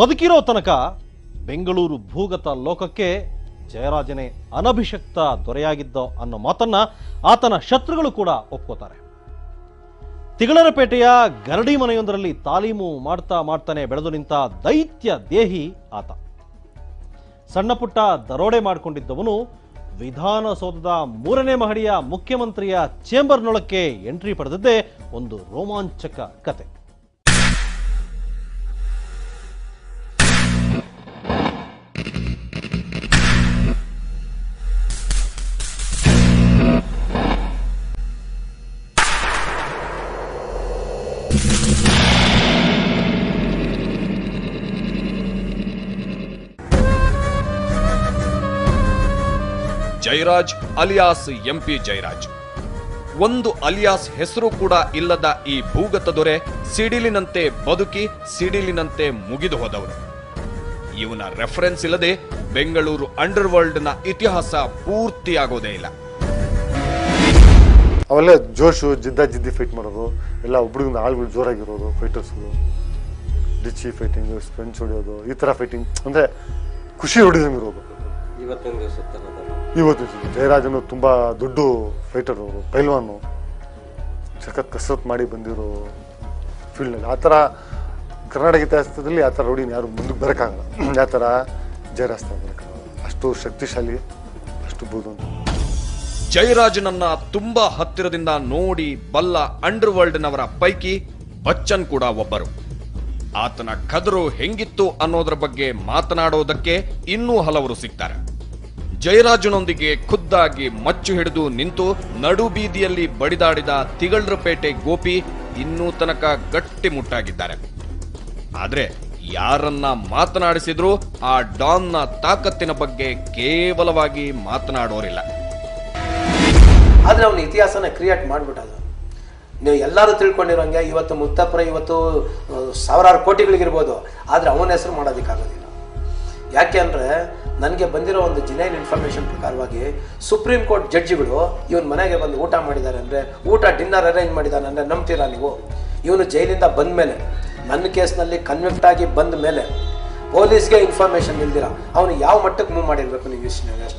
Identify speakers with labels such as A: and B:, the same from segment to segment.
A: ಬದುಕಿರೋ ತನಕ ಬೆಂಗಳೂರು ಭೂಗತ ಲೋಕಕ್ಕೆ ಜಯರಾಜನೇ ಅನಭಿಷಕ್ತ ದೊರೆಯಾಗಿದ್ದ ಅನ್ನೋ ಮಾತನ್ನ ಆತನ ಶತ್ರುಗಳು ಕೂಡ ಒಪ್ಕೋತಾರೆ. ತಿಗಳರಪೇಟೆಯ ಗರಡಿ ಮನೆಯೊಂದರಲ್ಲಿ ತಾಲೀಮು ಮಾಡ್ತಾ ಮಾಡ್ತಾನೆ ಬೆಳೆದು ನಿಂತ ದೈತ್ಯ ದೇಹಿ ಆತ. ಸಣ್ಣ ಪುಟ್ಟ ದರೋಡೆ ಮಾಡಿಕೊಂಡಿದ್ದವನು ವಿಧಾನಸೌಧದ ಮೂರನೇ ಮಹಡಿಯ ಮುಖ್ಯಮಂತ್ರಿಯ ಚೇಂಬರ್ನೊಳಕ್ಕೆ ಎಂಟ್ರಿ ಪಡೆದದ್ದೇ ಒಂದು ರೋಮಾಂಚಕ ಕತೆ.
B: Jairaj alias MP Jairaj. ಒಂದು ಅಲಿಯಾಸ್ ಹೆಸರು ಕೂಡ ಇಲ್ಲದ ಈ ಭೂಗತ ದೊರೆ ಸಿಡಿಲಿನಂತೆ ಬದುಕಿ ಸಿಡಿಲಿನಂತೆ ಮುಗಿದು ಹೋದವರು ಇವನ ರೆಫರೆನ್ಸ್ ಇಲ್ಲದೆ ಬೆಂಗಳೂರು ಅಂಡರ್ ವರ್ಲ್ಡ್ನ ಇತಿಹಾಸ ಪೂರ್ತಿಯಾಗೋದೇ ಇಲ್ಲ.
C: ಅವೆಲ್ಲ ಜೋಶು ಜಿದ್ದ ಜಿದ್ದಿ ಫೈಟ್ ಮಾಡೋದು, ಎಲ್ಲ ಒಬ್ರಿಗಿಂದ ಆಳುಗಳು ಜೋರಾಗಿರೋದು ಫೈಟರ್ಸ್ಗಳು ಡಿಚ್ಚಿ ಫೈಟಿಂಗ್ ಸ್ಪೆಂಚ್ ಹೊಡೆಯೋದು, ಈ ಥರ ಫೈಟಿಂಗ್ ಅಂದರೆ ಖುಷಿ ಹೊಡಿದಂಗೆ ಇರೋದು.
D: ಸುತ್ತಲ್ಲ
C: ಇವತ್ತು ಜಯರಾಜನು ತುಂಬ ದೊಡ್ಡ ಫೈಟರ್ ಅವರು ಪೈಲ್ವಾನು. ಸಖತ್ ಕಸರತ್ ಮಾಡಿ ಬಂದಿರೋ ಫೀಲ್ಡ್ನಲ್ಲಿ ಆ ಥರ ಕರ್ನಾಟಕ ಇತಿಹಾಸದಲ್ಲಿ ಆ ಥರ ರೋಡಿನ ಯಾರು ಮುಂದಕ್ಕೆ ಬರಕಾಗಲ್ಲ ಆ ಥರ ಜಯರಾಜ್ ಅಷ್ಟು ಶಕ್ತಿಶಾಲಿ ಅಷ್ಟು ಬೋದು
B: ಜಯರಾಜನನ್ನ ತುಂಬಾ ಹತ್ತಿರದಿಂದ ನೋಡಿ ಬಲ್ಲ ಅಂಡರ್ ವರ್ಲ್ಡ್ನವರ ಪೈಕಿ ಬಚ್ಚನ್ ಕೂಡ ಒಬ್ಬರು. ಆತನ ಕದರು ಹೆಂಗಿತ್ತು ಅನ್ನೋದ್ರ ಬಗ್ಗೆ ಮಾತನಾಡೋದಕ್ಕೆ ಇನ್ನೂ ಹಲವರು ಸಿಗ್ತಾರೆ. ಜಯರಾಜನೊಂದಿಗೆ ಖುದ್ದಾಗಿ ಮಚ್ಚು ಹಿಡಿದು ನಿಂತು ನಡು ಬೀದಿಯಲ್ಲಿ ಬಡಿದಾಡಿದ ತಿಗಳರಪೇಟೆ ಗೋಪಿ ಇನ್ನೂ ತನಕ ಗಟ್ಟಿ ಮುಟ್ಟಾಗಿದ್ದಾರೆ. ಆದರೆ ಯಾರನ್ನ ಮಾತನಾಡಿಸಿದ್ರೂ ಆ ಡಾನ್ನ ತಾಕತ್ತಿನ ಬಗ್ಗೆ ಕೇವಲವಾಗಿ ಮಾತನಾಡೋರಿಲ್ಲ.
E: ಆದರೆ ಅವನ ಇತಿಹಾಸನ ಕ್ರಿಯೇಟ್ ಮಾಡಿಬಿಟ್ಟದು. ನೀವು ಎಲ್ಲರೂ ತಿಳ್ಕೊಂಡಿರೋಂಗೆ ಇವತ್ತು ಮುತ್ತಪ್ಪರ ಇವತ್ತು ಸಾವಿರಾರು ಕೋಟಿಗಳಿಗಿರ್ಬೋದು. ಆದರೆ ಅವನ ಹೆಸರು ಮಾಡೋದಕ್ಕಾಗೋದಿಲ್ಲ. ಯಾಕೆ ಅಂದರೆ ನನಗೆ ಬಂದಿರೋ ಒಂದು ಜಿನೈನ್ ಇನ್ಫಾರ್ಮೇಷನ್ ಪ್ರಕಾರವಾಗಿ ಸುಪ್ರೀಂ ಕೋರ್ಟ್ ಜಡ್ಜಿಗಳು ಇವನು ಮನೆಗೆ ಬಂದು ಊಟ ಮಾಡಿದ್ದಾರೆ ಅಂದರೆ ಊಟ ಡಿನ್ನರ್ ಅರೇಂಜ್ ಮಾಡಿದ್ದಾನೆ ಅಂದರೆ ನಂಬ್ತೀರಾ ನೀವು? ಇವನು ಜೈಲಿಂದ ಬಂದ ಮೇಲೆ ನನ್ನ ಕೇಸ್ನಲ್ಲಿ ಕನ್ವಿಕ್ಟ್ ಆಗಿ ಬಂದ ಮೇಲೆ ಪೊಲೀಸ್ಗೆ ಇನ್ಫಾರ್ಮೇಷನ್ ಇಲ್ದಿರ? ಅವನು ಯಾವ ಮಟ್ಟಕ್ಕೆ ಮೂವ್ ಮಾಡಿರಬೇಕು ನೀವು ಯೋಚನೆ ಮಾಡಿ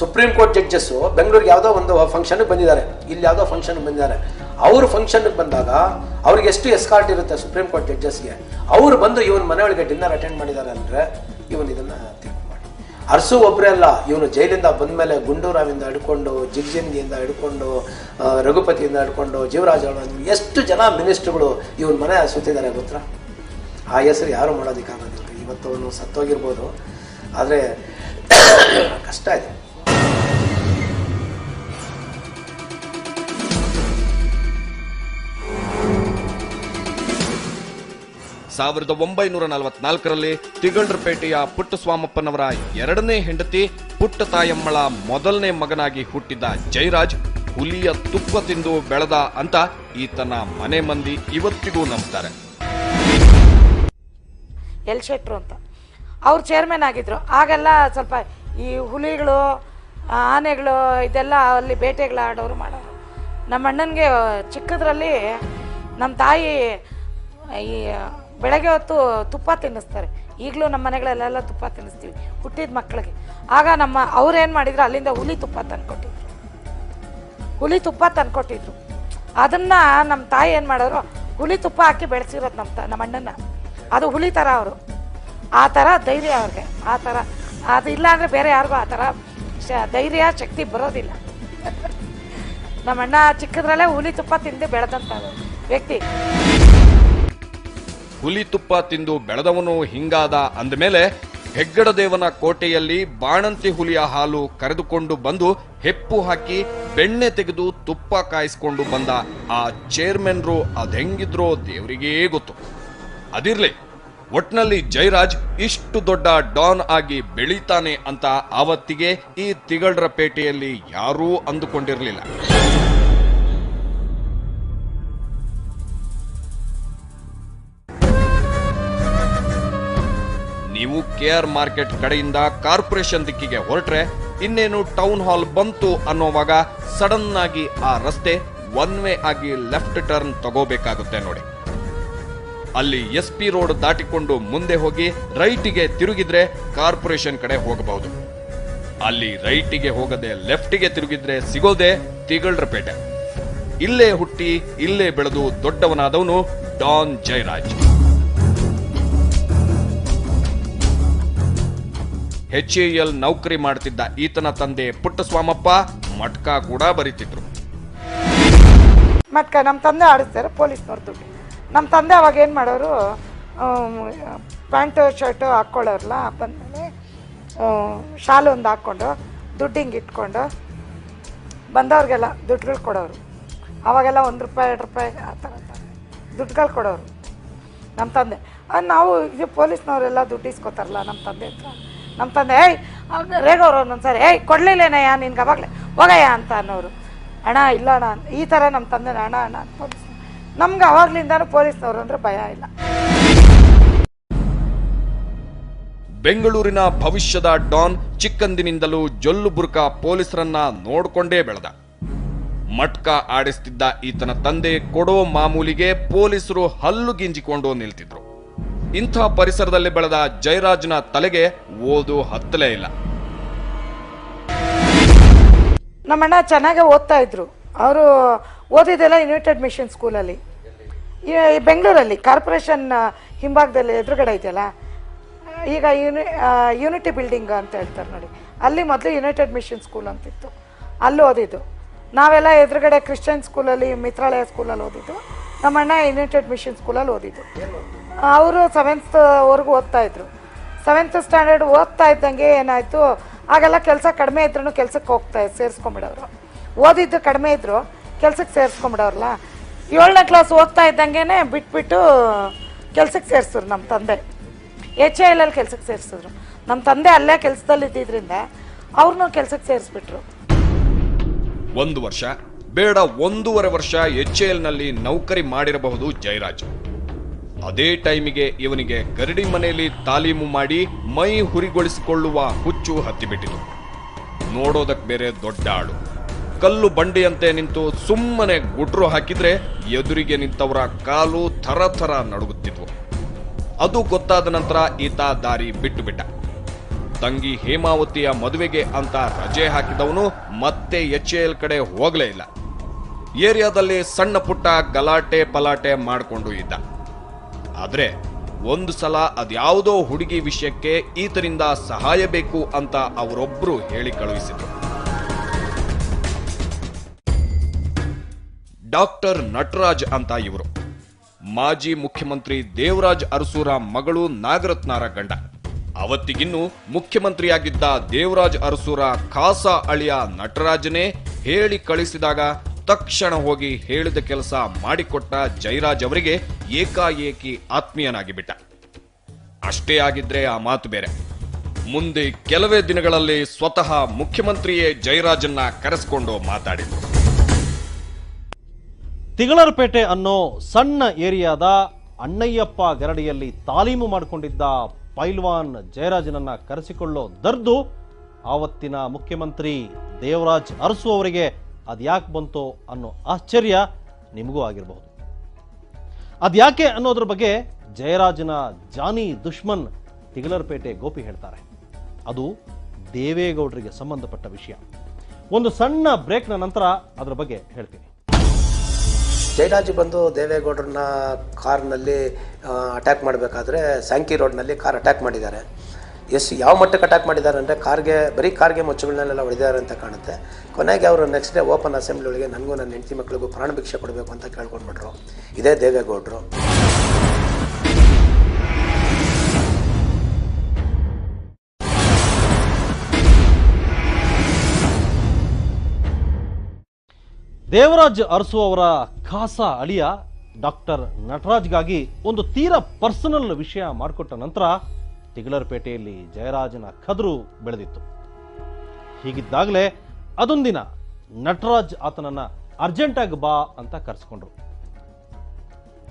E: ಸುಪ್ರೀಂ ಕೋರ್ಟ್ ಜಡ್ಜಸ್ಸು ಬೆಂಗಳೂರಿಗೆ ಯಾವುದೋ ಒಂದು ಫಂಕ್ಷನ್ಗೆ ಬಂದಿದ್ದಾರೆ. ಇಲ್ಲಿ ಯಾವುದೋ ಫಂಕ್ಷನ್ಗೆ ಬಂದಿದ್ದಾರೆ. ಅವ್ರ ಫಂಕ್ಷನ್ಗೆ ಬಂದಾಗ ಅವ್ರಿಗೆ ಎಷ್ಟು ಎಸ್ಕಾರ್ಟ್ ಇರುತ್ತೆ ಸುಪ್ರೀಂ ಕೋರ್ಟ್ ಜಡ್ಜಸ್ಗೆ ಅವ್ರು ಬಂದು ಇವನ್ ಮನೆಯೊಳಗೆ ಡಿನ್ನರ್ ಅಟೆಂಡ್ ಮಾಡಿದ್ದಾರೆ ಅಂದರೆ ಇವನು ಇದನ್ನ ತಿಂಕ್ ಮಾಡಿ. ಅರಸು ಒಬ್ಬರೇ ಅಲ್ಲ, ಇವನು ಜೈಲಿಂದ ಬಂದಮೇಲೆ ಗುಂಡೂರಾವಿಂದ ಹಿಡ್ಕೊಂಡು ಜಿಗ್ಜಿಂದಿಯಿಂದ ಹಿಡ್ಕೊಂಡು ರಘುಪತಿಯಿಂದ ಹಿಡ್ಕೊಂಡು, ಜೀವರಾಜ್ ಎಷ್ಟು ಜನ ಮಿನಿಸ್ಟ್ರುಗಳು ಇವನ್ ಮನೆ ಸುತ್ತಿದ್ದಾರೆ ಗೊತ್ತಾ? ಆ ಹೆಸರು ಯಾರು ಮಾಡೋದಕ್ಕಾಗೋದಿಲ್ಲ. ಇವತ್ತು ಅವನು ಸತ್ತೋಗಿರ್ಬೋದು. ಆದರೆ ಕಷ್ಟ ಇದೆ.
B: ಸಾವಿರದ ಒಂಬೈನೂರ ನಲವತ್ನಾಲ್ಕರಲ್ಲಿ ತಿಗಳರಪೇಟೆಯ ಪುಟ್ಟಸ್ವಾಮಪ್ಪನವರ ಎರಡನೇ ಹೆಂಡತಿ ಪುಟ್ಟ ತಾಯಮ್ಮಳ ಮೊದಲನೇ ಮಗನಾಗಿ ಹುಟ್ಟಿದ್ದ ಜಯರಾಜ್ ಹುಲಿಯ ತುಪ್ಪ ತಿಂದು ಬೆಳೆದ ಅಂತ ಈತನ ಮನೆ ಮಂದಿ ಇವತ್ತಿಗೂ ನಂಬ್ತಾರೆ.
F: ಎಲ್ ಶೆಟ್ರು ಅಂತ. ಅವ್ರು ಚೇರ್ಮನ್ ಆಗಿದ್ರು. ಆಗೆಲ್ಲ ಸ್ವಲ್ಪ ಈ ಹುಲಿಗಳು ಆನೆಗಳು, ಇದೆಲ್ಲ ಅಲ್ಲಿ ಬೇಟೆಗಳು ಆಡೋರು ಮಾಡೋರು. ನಮ್ಮ ಅಣ್ಣನಿಗೆ ಚಿಕ್ಕದ್ರಲ್ಲಿ ನಮ್ಮ ತಾಯಿ ಈ ಬೆಳಗ್ಗೆ ಹೊತ್ತು ತುಪ್ಪ ತಿನ್ನಿಸ್ತಾರೆ. ಈಗಲೂ ನಮ್ಮ ಮನೆಗಳಲ್ಲೆಲ್ಲ ತುಪ್ಪ ತಿನ್ನಿಸ್ತೀವಿ, ಹುಟ್ಟಿದ ಮಕ್ಕಳಿಗೆ. ಆಗ ನಮ್ಮ ಅವ್ರೇನು ಮಾಡಿದ್ರು, ಅಲ್ಲಿಂದ ಹುಲಿ ತುಪ್ಪ ತಂದ್ಕೊಟ್ಟಿದ್ರು. ಹುಲಿ ತುಪ್ಪ ತಂದ್ಕೊಟ್ಟಿದ್ರು. ಅದನ್ನ ನಮ್ಮ ತಾಯಿ ಏನು ಮಾಡೋರು ಹುಲಿ ತುಪ್ಪ ಹಾಕಿ ಬೆಳೆಸಿರೋದು ನಮ್ಮ ತ, ನಮ್ಮ ಅಣ್ಣನ. ಅದು ಹುಲಿ ಥರ ಅವರು. ಆ ಥರ ಧೈರ್ಯ ಅವ್ರಿಗೆ. ಆ ಥರ ಅದು ಇಲ್ಲ ಅಂದರೆ ಬೇರೆ ಯಾರಿಗೂ ಆ ಥರ ಶ- ಧೈರ್ಯ, ಶಕ್ತಿ ಬರೋದಿಲ್ಲ. ನಮ್ಮ ಅಣ್ಣ ಚಿಕ್ಕದ್ರಲ್ಲೇ ಹುಲಿ ತುಪ್ಪ ತಿಂದು ಬೆಳೆದಂಥ ವ್ಯಕ್ತಿ.
B: ಹುಲಿ ತುಪ್ಪ ತಿಂದು ಬೆಳೆದವನು ಹಿಂಗಾದ ಅಂದಮೇಲೆ ಹೆಗ್ಗಡದೇವನ ಕೋಟೆಯಲ್ಲಿ ಬಾಣಂತಿ ಹುಲಿಯ ಹಾಲು ಕರೆದುಕೊಂಡು ಬಂದು ಹೆಪ್ಪು ಹಾಕಿ ಬೆಣ್ಣೆ ತೆಗೆದು ತುಪ್ಪ ಕಾಯಿಸ್ಕೊಂಡು ಬಂದ ಆ ಚೇರ್ಮನ್ರು ಅದೆಂಗಿದ್ರೋ ದೇವರಿಗೇ ಗೊತ್ತು. ಅದಿರ್ಲಿ, ಒಟ್ನಲ್ಲಿ ಜೈರಾಜ್ ಇಷ್ಟು ದೊಡ್ಡ ಡಾನ್ ಆಗಿ ಬೆಳೀತಾನೆ ಅಂತ ಆವತ್ತಿಗೆ ಈ ತಿಗಳರ ಪೇಟೆಯಲ್ಲಿ ಯಾರೂ ಅಂದುಕೊಂಡಿರಲಿಲ್ಲ. ನೀವು ಕೆ ಆರ್ ಮಾರ್ಕೆಟ್ ಕಡೆಯಿಂದ ಕಾರ್ಪೊರೇಷನ್ ದಿಕ್ಕಿಗೆ ಹೊರಟ್ರೆ ಇನ್ನೇನು ಟೌನ್ ಹಾಲ್ ಬಂತು ಅನ್ನೋವಾಗ ಸಡನ್ ಆಗಿ ಆ ರಸ್ತೆ ಒನ್ ವೇ ಆಗಿ ಲೆಫ್ಟ್ ಟರ್ನ್ ತಗೋಬೇಕಾಗುತ್ತೆ ನೋಡಿ. ಅಲ್ಲಿ ಎಸ್ ಪಿ ರೋಡ್ ದಾಟಿಕೊಂಡು ಮುಂದೆ ಹೋಗಿ ರೈಟಿಗೆ ತಿರುಗಿದ್ರೆ ಕಾರ್ಪೊರೇಷನ್ ಕಡೆ ಹೋಗಬಹುದು. ಅಲ್ಲಿ ರೈಟಿಗೆ ಹೋಗದೆ ಲೆಫ್ಟಿಗೆ ತಿರುಗಿದ್ರೆ ಸಿಗೋದೆ ತಿಗಳ್ರಪೇಟೆ ಇಲ್ಲೇ ಹುಟ್ಟಿ ಇಲ್ಲೇ ಬೆಳೆದು ದೊಡ್ಡವನಾದವನು ಡಾನ್ ಜಯರಾಜ್. ಎಲ್ ನೌಕರಿ ಮಾಡ್ತಿದ್ದ ಈತನ ತಂದೆ ಪುಟ್ಟಸ್ವಾಮಪ್ಪ ಮಟ್ಕ ಕೂಡ ಬರೀತಿದ್ರು.
F: ಮಟ್ಕ ನಮ್ಮ ತಂದೆ ಆಡಿಸ್ತಾರೆ, ಪೊಲೀಸ್ನವ್ರ ದುಡ್ಡು. ನಮ್ಮ ತಂದೆ ಅವಾಗ ಏನು ಮಾಡೋರು ಪ್ಯಾಂಟು, ಶರ್ಟು ಹಾಕ್ಕೊಳ್ಳೋರಲ್ಲ ಬಂದಮೇಲೆ ಶಾಲು ಒಂದು ಹಾಕ್ಕೊಂಡು ದುಡ್ಡು ಹಿಂಗೆ ಇಟ್ಕೊಂಡು, ಬಂದವ್ರಿಗೆಲ್ಲ ದುಡ್ಡುಗಳು ಕೊಡೋರು. ಅವಾಗೆಲ್ಲ ಒಂದು ರೂಪಾಯಿ, ಎರಡು ರೂಪಾಯಿ ಆ ಥರ ದುಡ್ಡುಗಳು ಕೊಡೋರು. ನಮ್ಮ ತಂದೆ. ನಾವು ಇದು ಪೊಲೀಸ್ನವರೆಲ್ಲ ದುಡ್ಡು ಇಸ್ಕೋತಾರಲ್ಲ ನಮ್ಮ ತಂದೆ ಹತ್ರ. ನಮ್ಮ ತಂದೆ ಏಯ್ ರೇಗೋರು ಒಂದೊಂದ್ಸರಿ, ಏಯ್, ಕೊಡಲಿಲ್ಲೇನಯ್ಯ ನಿನ್ಗೆ ಅವಾಗಲೇ, ಹೋಗಯ್ಯ ಅಂತ ಅನ್ನೋರು. ಅಣ್ಣ ಇಲ್ಲ ಅಣ್ಣ ಈ ಥರ ನಮ್ಮ ತಂದೆ ಅಣ್ಣ ಅಣ್ಣ ಅಂತ ಪೊಲೀಸ್, ನಮ್ಗೆ ಅವಾಗ್ಲಿಂದಾನು ಪೊಲೀಸ್ನವ್ರು ಅಂದರೆ ಭಯ ಇಲ್ಲ.
B: ಬೆಂಗಳೂರಿನ ಭವಿಷ್ಯದ ಡಾನ್ ಚಿಕ್ಕಂದಿನಿಂದಲೂ ಜೊಲ್ಲು ಬುರುಕ ಪೊಲೀಸರನ್ನ ನೋಡ್ಕೊಂಡೇ ಬೆಳೆದ. ಮಟ್ಕ ಆಡಿಸ್ತಿದ್ದ ಈತನ ತಂದೆ ಕೊಡೋ ಮಾಮೂಲಿಗೆ ಪೊಲೀಸರು ಹಲ್ಲು ಗಿಂಜಿಕೊಂಡು ನಿಲ್ತಿದ್ರು. ಇಂಥ ಪರಿಸರದಲ್ಲಿ ಬೆಳೆದ ಜಯರಾಜ್ನ ತಲೆಗೆ ಓದು ಹತ್ತಲೇ ಇಲ್ಲ.
F: ನಮ್ಮಣ್ಣ ಚೆನ್ನಾಗೇ ಓದ್ತಾ ಇದ್ರು. ಅವರು ಓದಿದ್ದೆಲ್ಲ ಯುನೈಟೆಡ್ ಮಿಷನ್ ಸ್ಕೂಲಲ್ಲಿ ಈ ಬೆಂಗಳೂರಲ್ಲಿ, ಕಾರ್ಪೊರೇಷನ್ ಹಿಂಭಾಗದಲ್ಲಿ ಎದುರುಗಡೆ ಇದೆಯಲ್ಲ? ಈಗ ಯೂನಿ ಯೂನಿಟಿ ಬಿಲ್ಡಿಂಗ್ ಅಂತ ಹೇಳ್ತಾರೆ ನೋಡಿ. ಅಲ್ಲಿ ಮೊದಲು ಯುನೈಟೆಡ್ ಮಿಷನ್ ಸ್ಕೂಲ್ ಅಂತಿತ್ತು. ಅಲ್ಲಿ ಓದಿದ್ದು. ನಾವೆಲ್ಲ ಎದುರುಗಡೆ ಕ್ರಿಶ್ಚಿಯನ್ ಸ್ಕೂಲಲ್ಲಿ ಮಿತ್ರಾಲಯ ಸ್ಕೂಲಲ್ಲಿ ಓದಿದ್ದು. ನಮ್ಮಣ್ಣ ಯುನೈಟೆಡ್ ಮಿಷನ್ ಸ್ಕೂಲಲ್ಲಿ ಓದಿದ್ದು. ಅವರು ಸೆವೆಂತ್ವರೆಗೂ ಓದ್ತಾ ಇದ್ರು. ಸೆವೆಂತ್ ಸ್ಟ್ಯಾಂಡರ್ಡ್ ಓದ್ತಾ ಇದ್ದಂಗೆ ಏನಾಯಿತು? ಆಗೆಲ್ಲ ಕೆಲಸ ಕಡಿಮೆ ಇದ್ರೂ ಕೆಲ್ಸಕ್ಕೆ ಹೋಗ್ತಾ ಸೇರಿಸ್ಕೊಂಬಿಡೋರು ಓದಿದ್ದು ಕಡಿಮೆ ಇದ್ರು, ಕೆಲ್ಸಕ್ಕೆ ಸೇರಿಸ್ಕೊಂಬಿಡೋರಲ್ಲ ಏಳನೇ ಕ್ಲಾಸ್ ಓದ್ತಾ ಇದ್ದಂಗೆ ಬಿಟ್ಬಿಟ್ಟು ಕೆಲ್ಸಕ್ಕೆ ಸೇರಿಸಿದ್ರು ನಮ್ಮ ತಂದೆ. ಎಚ್ ಎ ಎಲ್ ಕೆಲ್ಸಕ್ಕೆ ಸೇರಿಸಿದ್ರು. ನಮ್ಮ ತಂದೆ ಅಲ್ಲೇ ಕೆಲಸದಲ್ಲಿ ಇದ್ದಿದ್ರಿಂದ ಅವ್ರನ್ನೂ ಕೆಲ್ಸಕ್ಕೆ ಸೇರಿಸ್ಬಿಟ್ರು.
B: ಒಂದು ವರ್ಷ, ಬೇಡ ಒಂದೂವರೆ ವರ್ಷ ಎಚ್ನಲ್ಲಿ ನೌಕರಿ ಮಾಡಿರಬಹುದು ಜಯರಾಜ್. ಅದೇ ಟೈಮಿಗೆ ಇವನಿಗೆ ಗರಡಿ ಮನೆಯಲ್ಲಿ ತಾಲೀಮು ಮಾಡಿ ಮೈ ಹುರಿಗೊಳಿಸಿಕೊಳ್ಳುವ ಹುಚ್ಚು ಹತ್ತಿಬಿಟ್ಟಿತು. ನೋಡೋದಕ್ಕೆ ಬೇರೆ ದೊಡ್ಡ ಆಳು. ಕಲ್ಲು ಬಂಡೆಯಂತೆ ನಿಂತು ಸುಮ್ಮನೆ ಗುಡ್ರು ಹಾಕಿದ್ರೆ ಎದುರಿಗೆ ನಿಂತವರ ಕಾಲು ಥರ ಥರ ನಡುಗುತ್ತಿದ್ವು. ಅದು ಗೊತ್ತಾದ ನಂತರ ಈತ ದಾರಿ ಬಿಟ್ಟು ಬಿಟ್ಟ ತಂಗಿ ಹೇಮಾವತಿಯ ಮದುವೆಗೆ ಅಂತ ರಜೆ ಹಾಕಿದವನು ಮತ್ತೆ ಎಚ್ ಎಲ್ ಕಡೆ ಹೋಗಲೇ ಇಲ್ಲ. ಏರಿಯಾದಲ್ಲಿ ಸಣ್ಣ ಪುಟ್ಟ ಗಲಾಟೆ ಪಲಾಟೆ ಮಾಡಿಕೊಂಡು ಇದ್ದ. ಆದ್ರೆ ಒಂದು ಸಲ ಅದ್ಯಾವುದೋ ಹುಡುಗಿ ವಿಷಯಕ್ಕೆ ಈತರಿಂದ ಸಹಾಯ ಬೇಕು ಅಂತ ಅವರೊಬ್ಬರು ಹೇಳಿ ಕಳುಹಿಸಿದರು. ಡಾಕ್ಟರ್ ನಟರಾಜ್ ಅಂತ ಇವರು. ಮಾಜಿ ಮುಖ್ಯಮಂತ್ರಿ ದೇವರಾಜ್ ಅರಸೂರ ಮಗಳು ನಾಗರತ್ನಾರ ಗಂಡ. ಅವತ್ತಿಗಿನ್ನೂ ಮುಖ್ಯಮಂತ್ರಿಯಾಗಿದ್ದ ದೇವರಾಜ್ ಅರಸೂರ ಖಾಸಾ ಅಳಿಯ ನಟರಾಜನೇ ಹೇಳಿ ಕಳಿಸಿದಾಗ ತಕ್ಷಣ ಹೋಗಿ ಹೇಳಿದ ಕೆಲಸ ಮಾಡಿಕೊಟ್ಟ ಜೈರಾಜ್ ಅವರಿಗೆ ಏಕಾಏಕಿ ಆತ್ಮೀಯನಾಗಿ ಬಿಟ್ಟ ಅಷ್ಟೇ ಆಗಿದ್ರೆ ಆ ಮಾತು ಬೇರೆ. ಮುಂದೆ ಕೆಲವೇ ದಿನಗಳಲ್ಲಿ ಸ್ವತಃ ಮುಖ್ಯಮಂತ್ರಿಯೇ ಜೈರಾಜನ್ನ ಕರೆಸಿಕೊಂಡು ಮಾತಾಡಿದ್ರು.
A: ತಿಗಳರಪೇಟೆ ಅನ್ನೋ ಸಣ್ಣ ಏರಿಯಾದ ಅಣ್ಣಯ್ಯಪ್ಪ ಗರಡಿಯಲ್ಲಿ ತಾಲೀಮು ಮಾಡಿಕೊಂಡಿದ್ದ ಪೈಲ್ವಾನ್ ಜಯರಾಜನನ್ನ ಕರೆಸಿಕೊಳ್ಳೋ ದರ್ದು, ಆವತ್ತಿನ ಮುಖ್ಯಮಂತ್ರಿ ದೇವರಾಜ್ ಅರಸು ಅವರಿಗೆ ಅದ್ಯಾಕೆ ಬಂತೋ ಅನ್ನೋ ಆಶ್ಚರ್ಯ ನಿಮಗೂ ಆಗಿರಬಹುದು. ಅದ್ಯಾಕೆ ಅನ್ನೋದ್ರ ಬಗ್ಗೆ ಜಯರಾಜನ ಜಾನಿ ದುಶ್ಮನ್ ತಿಗಲರ್ಪೇಟೆ ಗೋಪಿ ಹೇಳ್ತಾರೆ. ಅದು ದೇವೇಗೌಡರಿಗೆ ಸಂಬಂಧಪಟ್ಟ ವಿಷಯ. ಒಂದು ಸಣ್ಣ ಬ್ರೇಕ್ನ ನಂತರ ಅದರ ಬಗ್ಗೆ ಹೇಳ್ತೀನಿ.
E: ಜಯರಾಜ್ ಬಂದು ದೇವೇಗೌಡರನ್ನ ಕಾರ್ನಲ್ಲಿ ಅಟ್ಯಾಕ್ ಮಾಡಬೇಕಾದ್ರೆ ಸ್ಯಾಂಕಿ ರೋಡ್ನಲ್ಲಿ ಕಾರ್ ಅಟ್ಯಾಕ್ ಮಾಡಿದ್ದಾರೆ. ಎಷ್ಟು ಯಾವ ಮಟ್ಟಕ್ಕೆ ಅಟ್ಯಾಕ್ ಮಾಡಿದ್ದಾರೆ ಅಂದರೆ ಕಾರ್ಗೆ, ಬರೀ ಕಾರ್ಗೆ ಮುಚ್ಚುಗಳನ್ನೆಲ್ಲ ಹೊಡೆದಿದ್ದಾರೆ ಅಂತ ಕಾಣುತ್ತೆ. ಕೊನೆಗೆ ಅವರು ನೆಕ್ಸ್ಟ್ ಡೇ ಓಪನ್ ಅಸೆಂಬ್ಲಿ ಒಳಗೆ ನನಗೂ ನನ್ನ ಹೆಂಡತಿ ಮಕ್ಕಳಿಗೂ ಪ್ರಾಣ ಭಿಕ್ಷೆ ಕೊಡಬೇಕು ಅಂತ ಕೇಳ್ಕೊಂಡ್ಬಿಟ್ರು. ಇದೇ ದೇವೇಗೌಡರು.
A: ದೇವರಾಜ್ ಅರಸು ಅವರ ಖಾಸ ಅಳಿಯ ಡಾಕ್ಟರ್ ನಟರಾಜ್ಗಾಗಿ ಒಂದು ತೀರಾ ಪರ್ಸನಲ್ ವಿಷಯ ಮಾಡಿಕೊಟ್ಟ ನಂತರ ತಿಗಳರಪೇಟೆಯಲ್ಲಿ ಜಯರಾಜನ ಕದರು ಬೆಳೆದಿತ್ತು. ಹೀಗಿದ್ದಾಗಲೇ ಅದೊಂದಿನ ನಟರಾಜ್ ಆತನನ್ನ ಅರ್ಜೆಂಟಾಗಿ ಬಾ ಅಂತ ಕರೆಸ್ಕೊಂಡ್ರು.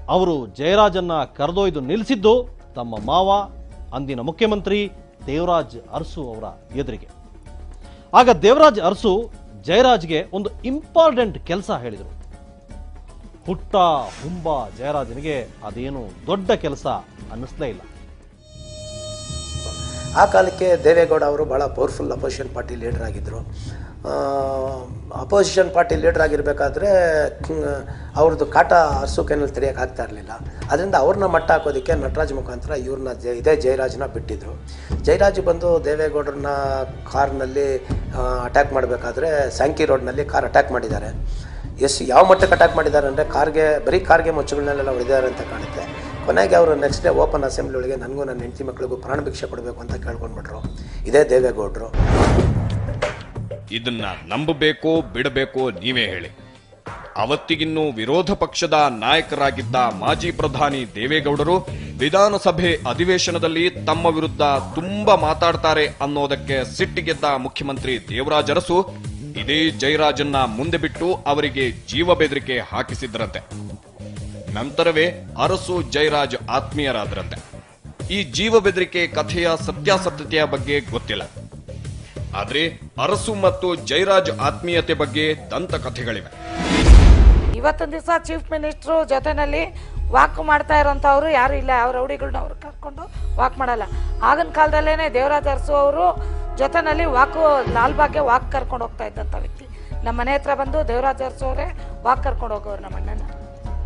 A: ಅವರು ಜಯರಾಜನ್ನ ಕರೆದೊಯ್ದು ನಿಲ್ಲಿಸಿದ್ದು ತಮ್ಮ ಮಾವ, ಅಂದಿನ ಮುಖ್ಯಮಂತ್ರಿ ದೇವರಾಜ್ ಅರಸು ಅವರ ಎದುರಿಗೆ. ಆಗ ದೇವರಾಜ್ ಅರಸು ಜಯರಾಜ್ಗೆ ಒಂದು ಇಂಪಾರ್ಟೆಂಟ್ ಕೆಲಸ ಹೇಳಿದರು. ಹುಟ್ಟ ಹುಂಬ ಜಯರಾಜನಿಗೆ ಅದೇನು ದೊಡ್ಡ ಕೆಲಸ ಅನ್ನಿಸ್ಲೇ ಇಲ್ಲ.
E: ಆ ಕಾಲಕ್ಕೆ ದೇವೇಗೌಡ ಅವರು ಭಾಳ ಪವರ್ಫುಲ್ ಅಪೋಸಿಷನ್ ಪಾರ್ಟಿ ಲೀಡರ್ ಆಗಿದ್ದರು ಅಪೋಸಿಷನ್ ಪಾರ್ಟಿ ಲೀಡರ್ ಆಗಿರಬೇಕಾದ್ರೆ ಅವ್ರದ್ದು ಕಾಟ ಹಸುಕೇನಲ್ಲಿ ತೆರೆಯೋಕೆ ಆಗ್ತಾ ಇರಲಿಲ್ಲ. ಅದರಿಂದ ಅವ್ರನ್ನ ಮಟ್ಟ ಹಾಕೋದಕ್ಕೆ ನಟರಾಜ್ ಮುಖಾಂತರ ಇವ್ರನ್ನ ಜ, ಇದೇ ಜಯರಾಜ್ನ ಬಿಟ್ಟಿದ್ರು. ಜಯರಾಜ್ ಬಂದು ದೇವೇಗೌಡರನ್ನ ಕಾರ್ನಲ್ಲಿ ಅಟ್ಯಾಕ್ ಮಾಡಬೇಕಾದ್ರೆ ಸ್ಯಾಂಕಿ ರೋಡ್ನಲ್ಲಿ ಕಾರ್ ಅಟ್ಯಾಕ್ ಮಾಡಿದ್ದಾರೆ. ಎಷ್ಟು ಯಾವ ಮಟ್ಟಕ್ಕೆ ಅಟ್ಯಾಕ್ ಮಾಡಿದ್ದಾರೆ ಅಂದರೆ, ಕಾರ್ಗೆ, ಬರೀ ಕಾರ್ಗೆ ಮುಚ್ಚುಗಳನ್ನೆಲ್ಲ ಹೊಡೆದಿದ್ದಾರೆ ಅಂತ ಕಾಣುತ್ತೆ. ಕೊನೆಗೆ ಅವರು ನೆಕ್ಸ್ಟ್ ಡೇ ಓಪನ್ ಅಸೆಂಬ್ಲಿ ಒಳಗೆ ನನಗೂ ನನ್ನ ಹೆಂಡತಿ ಮಕ್ಕಳಿಗೂ ಪ್ರಾಣ ಭಿಕ್ಷೆ ಕೊಡಬೇಕು ಅಂತ ಕೇಳ್ಕೊಂಡ್ಬಿಟ್ರು. ಇದೇ ದೇವೇಗೌಡರು.
B: ಇದನ್ನ ನಂಬಬೇಕೋ ಬಿಡಬೇಕೋ ನೀವೇ ಹೇಳಿ. ಅವತ್ತಿಗಿನ್ನೂ ವಿರೋಧ ಪಕ್ಷದ ನಾಯಕರಾಗಿದ್ದ ಮಾಜಿ ಪ್ರಧಾನಿ ದೇವೇಗೌಡರು ವಿಧಾನಸಭೆ ಅಧಿವೇಶನದಲ್ಲಿ ತಮ್ಮ ವಿರುದ್ಧ ತುಂಬಾ ಮಾತಾಡ್ತಾರೆ ಅನ್ನೋದಕ್ಕೆ ಸಿಟ್ಟಿಗೆದ್ದ ಮುಖ್ಯಮಂತ್ರಿ ದೇವರಾಜ ಅರಸು ಇದೇ ಜಯರಾಜನ್ನ ಮುಂದೆ ಬಿಟ್ಟು ಅವರಿಗೆ ಜೀವ ಬೆದರಿಕೆ ಹಾಕಿಸಿದ್ರಂತೆ. ನಂತರವೇ ಅರಸು ಜಯರಾಜ್ ಆತ್ಮೀಯರಾದ್ರಂತೆ. ಈ ಜೀವ ಬೆದರಿಕೆ ಕಥೆಯ ಸತ್ಯಾಸತ್ಯತೆಯ ಬಗ್ಗೆ ಗೊತ್ತಿಲ್ಲ. ಆದ್ರೆ ಅರಸು ಮತ್ತು ಜಯರಾಜ್ ಆತ್ಮೀಯತೆ ಬಗ್ಗೆ ದಂತ ಕಥೆಗಳಿವೆ.
F: ಇವತ್ತೊಂದು ದಿವಸ ಚೀಫ್ ಮಿನಿಸ್ಟ್ರು ಜೊತೆನಲ್ಲಿ ವಾಕ್ ಮಾಡ್ತಾ ಇರೋಂಥವ್ರು ಯಾರು ಇಲ್ಲ, ಅವ್ರ ರೌಡಿಗಳನ್ನ ಅವ್ರು ಕರ್ಕೊಂಡು ವಾಕ್ ಮಾಡಲ್ಲ. ಆಗಿನ ಕಾಲದಲ್ಲೇನೆ ದೇವರಾಜ ಅರಸು ಅವರು ಜೊತೆನಲ್ಲಿ ವಾಕು ಲಾಲ್ಬಾಗ್ಗೆ ವಾಕ್ ಕರ್ಕೊಂಡು ಹೋಗ್ತಾ ಇದ್ದಂಥ ವ್ಯಕ್ತಿ. ನಮ್ಮ ಮನೆ ಹತ್ರ ಬಂದು ದೇವರಾಜ ಅರಸು ಅವರೇ ವಾಕ್ ಕರ್ಕೊಂಡು ಹೋಗೋರು ನಮ್ಮ ಅಣ್ಣನ.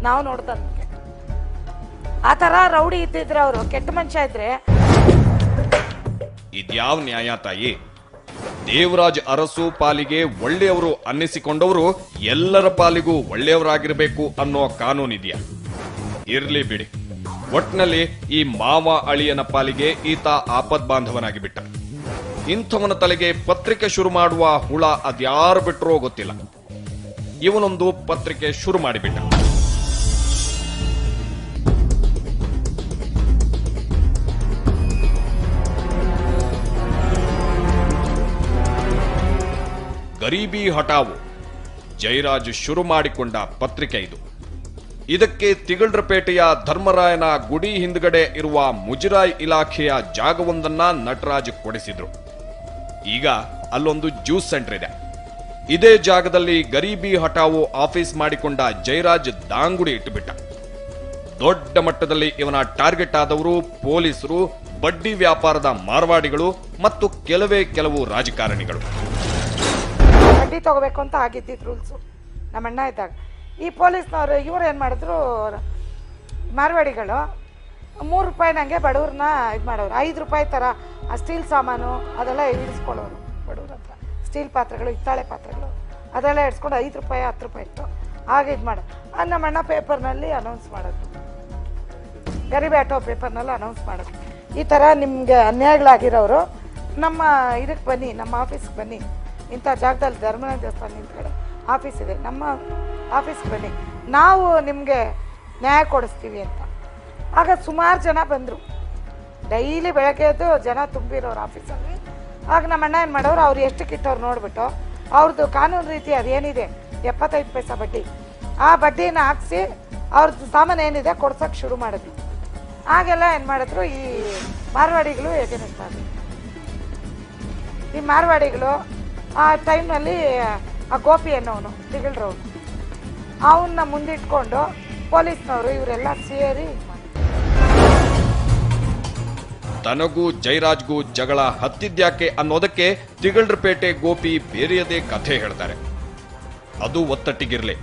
F: ನಾವು ನೋಡ್ದಂಗೆ ಆ ತರ ರೌಡಿ ಇದ್ದಿದ್ರೆ ಅವರು ಕೆಟ್ಟ ಮನುಷ್ಯ ಇದ್ರೆ.
B: ಇದ್ಯಾವ ನ್ಯಾಯ ತಾಯಿ? ದೇವರಾಜ್ ಅರಸು ಪಾಲಿಗೆ ಒಳ್ಳೆಯವರು ಅನ್ನಿಸಿಕೊಂಡವರು ಎಲ್ಲರ ಪಾಲಿಗೂ ಒಳ್ಳೆಯವರಾಗಿರಬೇಕು ಅನ್ನೋ ಕಾನೂನಿದೆಯಾ ಇರ್ಲಿ ಬಿಡಿ. ಒಟ್ನಲ್ಲಿ ಈ ಮಾವ ಅಳಿಯನ ಪಾಲಿಗೆ ಈತ ಆಪದ್ ಬಾಂಧವನಾಗಿ ಬಿಟ್ಟ. ಇಂಥವನ ತಲೆಗೆ ಪತ್ರಿಕೆ ಶುರು ಮಾಡುವ ಹುಳ ಅದ್ಯಾರು ಬಿಟ್ರೋ ಗೊತ್ತಿಲ್ಲ. ಇವನೊಂದು ಪತ್ರಿಕೆ ಶುರು ಮಾಡಿಬಿಟ್ಟ. ಗರೀಬಿ ಹಟಾವು ಜಯರಾಜ್ ಶುರು ಮಾಡಿಕೊಂಡ ಪತ್ರಿಕೆ ಇದು. ಇದಕ್ಕೆ ತಿಗಳ್ರಪೇಟೆಯ ಧರ್ಮರಾಯನ ಗುಡಿ ಹಿಂದ್ಗಡೆ ಇರುವ ಮುಜರಾಯ್ ಇಲಾಖೆಯ ಜಾಗವೊಂದನ್ನ ನಟರಾಜ್ ಕೊಡಿಸಿದ್ರು. ಈಗ ಅಲ್ಲೊಂದು ಜ್ಯೂಸ್ ಸೆಂಟರ್ ಇದೆ. ಇದೇ ಜಾಗದಲ್ಲಿ ಗರೀಬಿ ಹಟಾವು ಆಫೀಸ್ ಮಾಡಿಕೊಂಡ ಜೈರಾಜ್ ದಾಂಗುಡಿ ಇಟ್ಟುಬಿಟ್ಟ. ದೊಡ್ಡ ಮಟ್ಟದಲ್ಲಿ ಇವನ ಟಾರ್ಗೆಟ್ ಆದವರು ಪೊಲೀಸರು, ಬಡ್ಡಿ ವ್ಯಾಪಾರದ ಮಾರ್ವಾಡಿಗಳು ಮತ್ತು ಕೆಲವೇ ಕೆಲವು ರಾಜಕಾರಣಿಗಳು.
F: ಬಡ್ಡಿ ತೊಗೋಬೇಕು ಅಂತ ಆಗಿದ್ದಿದ್ದು ರೂಲ್ಸು ನಮ್ಮ ಅಣ್ಣ ಇದ್ದಾಗ. ಈ ಪೊಲೀಸ್ನವರು ಇವ್ರು ಏನು ಮಾಡಿದ್ರು, ಮಾರ್ವಾಡಿಗಳು ಮೂರು ರೂಪಾಯಿ ನನಗೆ ಬಡವ್ರನ್ನ ಇದು ಮಾಡೋರು. ಐದು ರೂಪಾಯಿ ಥರ ಆ ಸ್ಟೀಲ್ ಸಾಮಾನು ಅದೆಲ್ಲ ಇಳಿಸ್ಕೊಳ್ಳೋರು ಬಡವ್ರ ಹತ್ರ. ಸ್ಟೀಲ್ ಪಾತ್ರೆಗಳು, ಹಿತ್ತಾಳೆ ಪಾತ್ರೆಗಳು. ಅದೆಲ್ಲ ಇಡ್ಸ್ಕೊಂಡು ಐದು ರೂಪಾಯಿ, ಹತ್ತು ರೂಪಾಯಿ ಇತ್ತು. ಆಗ ಇದು ಅದು ನಮ್ಮ ಅಣ್ಣ ಪೇಪರ್ನಲ್ಲಿ ಅನೌನ್ಸ್ ಮಾಡೋದು. ಗರಿಬೆ ಆಟೋ ಪೇಪರ್ನಲ್ಲಿ ಅನೌನ್ಸ್ ಮಾಡೋದು. ಈ ಥರ ನಿಮಗೆ ಅನ್ಯಾಯಗಳಾಗಿರೋರು, ನಮ್ಮ ಇದಕ್ಕೆ ಬನ್ನಿ, ನಮ್ಮ ಆಫೀಸ್ಗೆ ಬನ್ನಿ. ಇಂಥ ಜಾಗದಲ್ಲಿ ಧರ್ಮನಾಥ ದೇವಸ್ಥಾನ ನಿಂತ್ಕಡೆ ಆಫೀಸ್ ಇದೆ. ನಮ್ಮ ಆಫೀಸ್ಗೆ ಬನ್ನಿ. ನಾವು ನಿಮಗೆ ನ್ಯಾಯ ಕೊಡಿಸ್ತೀವಿ ಅಂತ. ಆಗ ಸುಮಾರು ಜನ ಬಂದರು. ಡೈಲಿ ಬೆಳಗ್ಗೆ ಎದ್ದು ಜನ ತುಂಬಿರೋರು ಆಫೀಸಲ್ಲಿ. ಆಗ ನಮ್ಮ ಅಣ್ಣ ಏನು ಮಾಡೋರು, ಅವ್ರು ಎಷ್ಟು ಕಿಟ್ಟವ್ರು ನೋಡಿಬಿಟ್ಟು ಅವ್ರದ್ದು ಕಾನೂನು ರೀತಿ ಅದೇನಿದೆ, ಎಪ್ಪತ್ತೈದು ಪೈಸಾ ಬಡ್ಡಿ. ಆ ಬಡ್ಡಿನ ಹಾಕ್ಸಿ ಅವ್ರದ್ದು ಸಾಮಾನು ಏನಿದೆ ಕೊಡ್ಸೋಕ್ಕೆ ಶುರು ಮಾಡಿದ್ವಿ ಆಗೆಲ್ಲ ಏನು ಮಾಡಿದ್ರು, ಈ ಮಾರ್ವಾಡಿಗಳು ಎಗೇನಿಸ್ಟ್ ಮಾಡಿದ್ರು ಈ ಮಾರ್ವಾಡಿಗಳು ಆ ಟೈಮ್ನಲ್ಲಿ ಆ ಗೋಪಿ ಅನ್ನೋನು ತಿಗಳ್ರವನು ಅವನ್ನ ಮುಂದಿಟ್ಕೊಂಡು ಪೊಲೀಸ್ನವರು ಇವರೆಲ್ಲ ಸೇರಿ.
B: ತನಗೂ ಜೈರಾಜ್ಗೂ ಜಗಳ ಹತ್ತಿದ್ಯಾಕೆ ಅನ್ನೋದಕ್ಕೆ ತಿಗಳ್ರಪೇಟೆ ಗೋಪಿ ಬೇರೆಯದೇ ಕಥೆ ಹೇಳ್ತಾರೆ. ಅದು ಒತ್ತಟ್ಟಿಗಿರ್ಲಿ.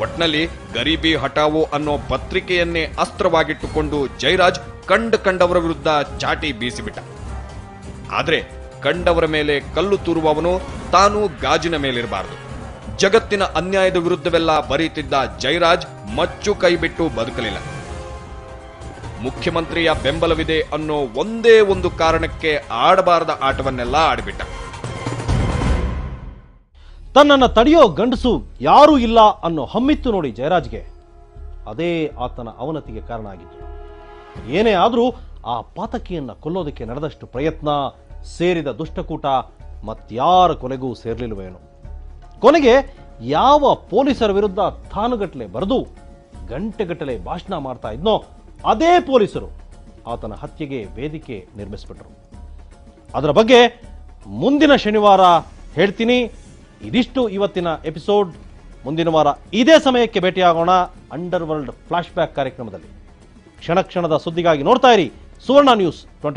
B: ಒಟ್ನಲ್ಲಿ ಗರೀಬಿ ಹಟಾವೋ ಅನ್ನೋ ಪತ್ರಿಕೆಯನ್ನೇ ಅಸ್ತ್ರವಾಗಿಟ್ಟುಕೊಂಡು ಜೈರಾಜ್ ಕಂಡ ಕಂಡವರ ವಿರುದ್ಧ ಚಾಟಿ ಬೀಸಿಬಿಟ್ಟ. ಆದ್ರೆ ಕಂಡವರ ಮೇಲೆ ಕಲ್ಲು ತೂರುವವನು ತಾನು ಗಾಜಿನ ಮೇಲಿರಬಾರದು. ಜಗತ್ತಿನ ಅನ್ಯಾಯದ ವಿರುದ್ಧವೆಲ್ಲ ಬರೀತಿದ್ದ ಜೈರಾಜ್ ಮಚ್ಚು ಕೈಬಿಟ್ಟು ಬದುಕಲಿಲ್ಲ. ಮುಖ್ಯಮಂತ್ರಿಯ ಬೆಂಬಲವಿದೆ ಅನ್ನೋ ಒಂದೇ ಒಂದು ಕಾರಣಕ್ಕೆ ಆಡಬಾರದ ಆಟವನ್ನೆಲ್ಲ ಆಡಿಬಿಟ್ಟ.
A: ತನ್ನನ್ನು ತಡೆಯೋ ಗಂಡಸು ಯಾರೂ ಇಲ್ಲ ಅನ್ನೋ ಹಮ್ಮಿತ್ತು ನೋಡಿ ಜಯರಾಜ್ಗೆ. ಅದೇ ಆತನ ಅವನತಿಗೆ ಕಾರಣ ಆಗಿತ್ತು. ಏನೇ ಆದರೂ ಆ ಪಾತಕಿಯನ್ನ ಕೊಲ್ಲೋದಕ್ಕೆ ನಡೆದಷ್ಟು ಪ್ರಯತ್ನ ಸೇರಿದ ದುಷ್ಟಕೂಟ ಮತ್ಯಾರ ಕೊನೆಗೂ ಸೇರ್ಲಿಲ್ವೇನೋ ಕೊನೆಗೆ ಯಾವ ಪೊಲೀಸರ ವಿರುದ್ಧ ತಾನುಗಟ್ಟಲೆ ಬರೆದು ಗಂಟೆಗಟ್ಟಲೆ ಭಾಷಣ ಮಾಡ್ತಾ ಇದ್ನೋ ಅದೇ ಪೊಲೀಸರು ಆತನ ಹತ್ಯೆಗೆ ವೇದಿಕೆ ನಿರ್ಮಿಸಿಬಿಟ್ರು. ಅದರ ಬಗ್ಗೆ ಮುಂದಿನ ಶನಿವಾರ ಹೇಳ್ತೀನಿ. ಇದಿಷ್ಟು ಇವತ್ತಿನ ಎಪಿಸೋಡ್. ಮುಂದಿನ ವಾರ ಇದೇ ಸಮಯಕ್ಕೆ ಭೇಟಿಯಾಗೋಣ ಅಂಡರ್ ವರ್ಲ್ಡ್ ಫ್ಲಾಶ್ ಬ್ಯಾಕ್ ಕಾರ್ಯಕ್ರಮದಲ್ಲಿ. ಕ್ಷಣ ಕ್ಷಣದ ಸುದ್ದಿಗಾಗಿ ನೋಡ್ತಾ ಇರಿ. ಸುವರ್ಣ ನ್ಯೂಸ್ ಟ್ವೆಂಟಿ